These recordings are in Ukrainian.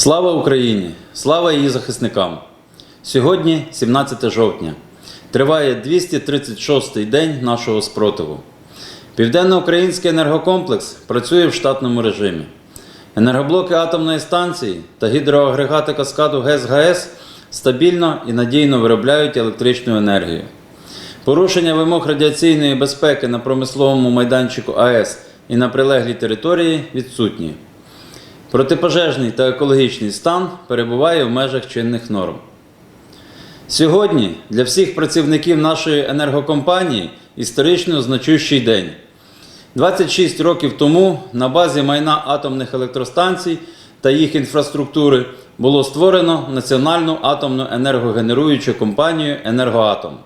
Слава Україні! Слава її захисникам! Сьогодні, 17 жовтня, триває 236-й день нашого спротиву. Південноукраїнський енергокомплекс працює в штатному режимі. Енергоблоки атомної станції та гідроагрегати каскаду ГЕС-ГАЕС стабільно і надійно виробляють електричну енергію. Порушення вимог радіаційної безпеки на промисловому майданчику АЕС і на прилеглій території відсутні. Протипожежний та екологічний стан перебуває в межах чинних норм. Сьогодні для всіх працівників нашої енергокомпанії історично значущий день. 26 років тому на базі майна атомних електростанцій та їх інфраструктури було створено Національну атомну енергогенеруючу компанію Енергоатом.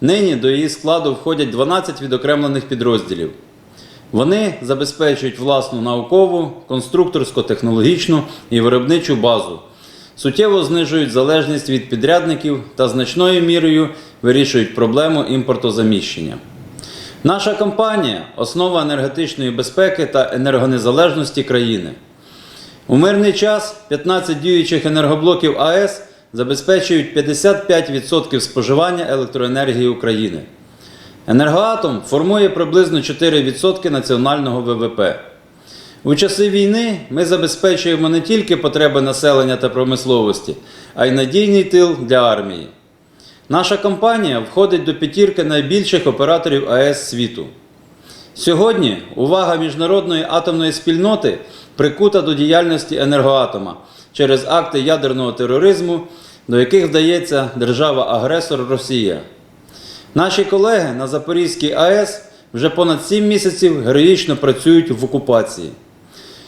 Нині до її складу входять 12 відокремлених підрозділів. Вони забезпечують власну наукову, конструкторсько-технологічну і виробничу базу, суттєво знижують залежність від підрядників та значною мірою вирішують проблему імпортозаміщення. Наша компанія основа енергетичної безпеки та енергонезалежності країни. У мирний час 15 діючих енергоблоків АЕС забезпечують 55% споживання електроенергії України. Енергоатом формує приблизно 4% національного ВВП. У часи війни ми забезпечуємо не тільки потреби населення та промисловості, а й надійний тил для армії. Наша компанія входить до п'ятірки найбільших операторів АЕС світу. Сьогодні увага міжнародної атомної спільноти прикута до діяльності енергоатома через акти ядерного тероризму, до яких вдається держава-агресор Росія. Наші колеги на Запорізькій АЕС вже понад 7 місяців героїчно працюють в окупації.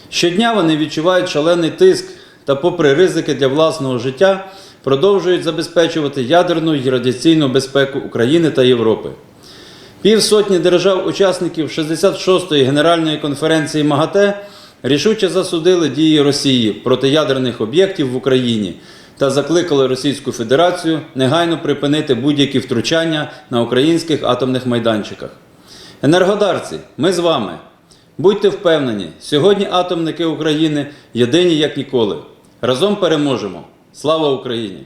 Щодня вони відчувають шалений тиск та, попри ризики для власного життя, продовжують забезпечувати ядерну і радіаційну безпеку України та Європи. Півсотні держав-учасників 66-ї Генеральної конференції МАГАТЕ рішуче засудили дії Росії проти ядерних об'єктів в Україні та закликали Російську Федерацію негайно припинити будь-які втручання на українських атомних майданчиках. Енергодарці, ми з вами. Будьте впевнені, сьогодні атомники України єдині як ніколи. Разом переможемо. Слава Україні!